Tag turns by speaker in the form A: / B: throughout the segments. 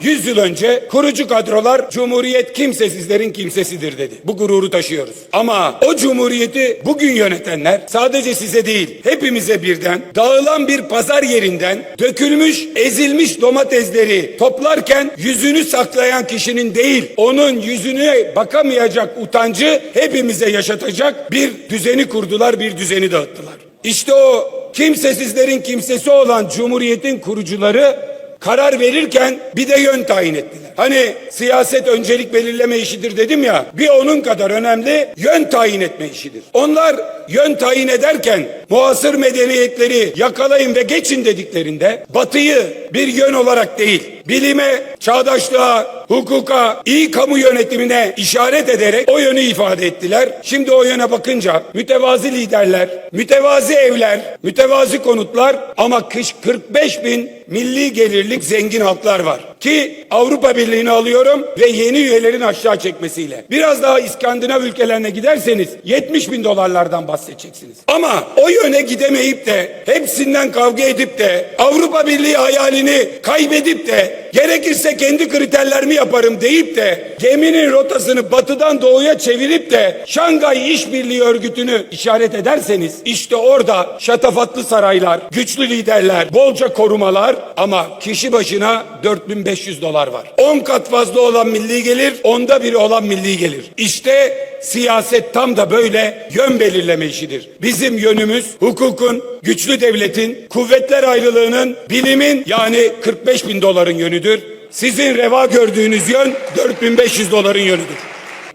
A: 100 yıl önce kurucu kadrolar Cumhuriyet kimsesizlerin kimsesidir dedi. Bu gururu taşıyoruz. Ama o Cumhuriyeti bugün yönetenler sadece size değil hepimize birden dağılan bir pazar yerinden dökülmüş ezilmiş domatesleri toplarken yüzünü saklayan kişinin değil onun yüzüne bakamayacak utancı hepimize yaşatacak bir düzeni kurdular bir düzeni dağıttılar. İşte o kimsesizlerin kimsesi olan Cumhuriyet'in kurucuları karar verirken bir de yön tayin ettiler. Hani siyaset öncelik belirleme işidir dedim ya bir onun kadar önemli yön tayin etme işidir. Onlar yön tayin ederken muasır medeniyetleri yakalayın ve geçin dediklerinde batıyı bir yön olarak değil bilime, çağdaşlığa, hukuka, iyi kamu yönetimine işaret ederek o yönü ifade ettiler. Şimdi o yöne bakınca mütevazi liderler, mütevazi evler, mütevazi konutlar ama kış 45 bin milli gelirlik zengin halklar var. Ki Avrupa Birliği'ni alıyorum ve yeni üyelerin aşağı çekmesiyle. Biraz daha İskandinav ülkelerine giderseniz 70 bin dolarlardan bahsedeceksiniz. Ama o yöne gidemeyip de hepsinden kavga edip de Avrupa Birliği hayalini kaybedip de gerekirse kendi kriterlerimi yaparım deyip de geminin rotasını batıdan doğuya çevirip de Şangay İşbirliği Örgütü'nü işaret ederseniz işte orada şatafatlı saraylar, güçlü liderler, bolca korumalar ama kişi başına 4500 dolar var. 10 kat fazla olan milli gelir, onda biri olan milli gelir. İşte siyaset tam da böyle yön belirleme işidir. Bizim yönümüz hukukun, güçlü devletin, kuvvetler ayrılığının, bilimin yani 45 bin doların yönüdür. Sizin reva gördüğünüz yön 4500 doların yönüdür.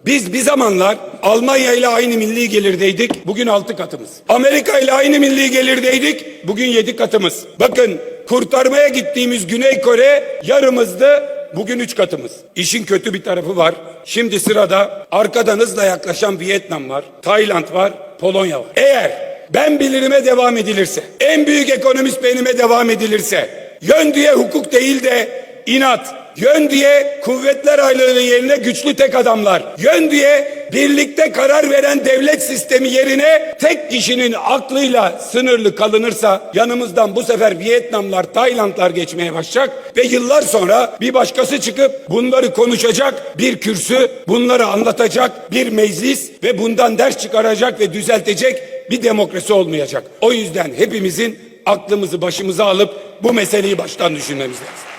A: Biz bir zamanlar Almanya ile aynı milli gelirdeydik. Bugün altı katımız. Amerika ile aynı milli gelirdeydik. Bugün yedi katımız. Bakın kurtarmaya gittiğimiz Güney Kore yarımızdı. Bugün üç katımız. İşin kötü bir tarafı var. Şimdi sırada arkadan hızla yaklaşan Vietnam var. Tayland var. Polonya var. Eğer ben bilirime devam edilirse, en büyük ekonomist benime devam edilirse, yön diye hukuk değil de inat, Yön diye kuvvetler ayrılığı yerine güçlü tek adamlar. Yön diye birlikte karar veren devlet sistemi yerine tek kişinin aklıyla sınırlı kalınırsa yanımızdan bu sefer Vietnamlar, Taylandlar geçmeye başlayacak ve yıllar sonra bir başkası çıkıp bunları konuşacak bir kürsü, bunları anlatacak bir meclis ve bundan ders çıkaracak ve düzeltecek bir demokrasi olmayacak. O yüzden hepimizin aklımızı başımıza alıp bu meseleyi baştan düşünmemiz lazım.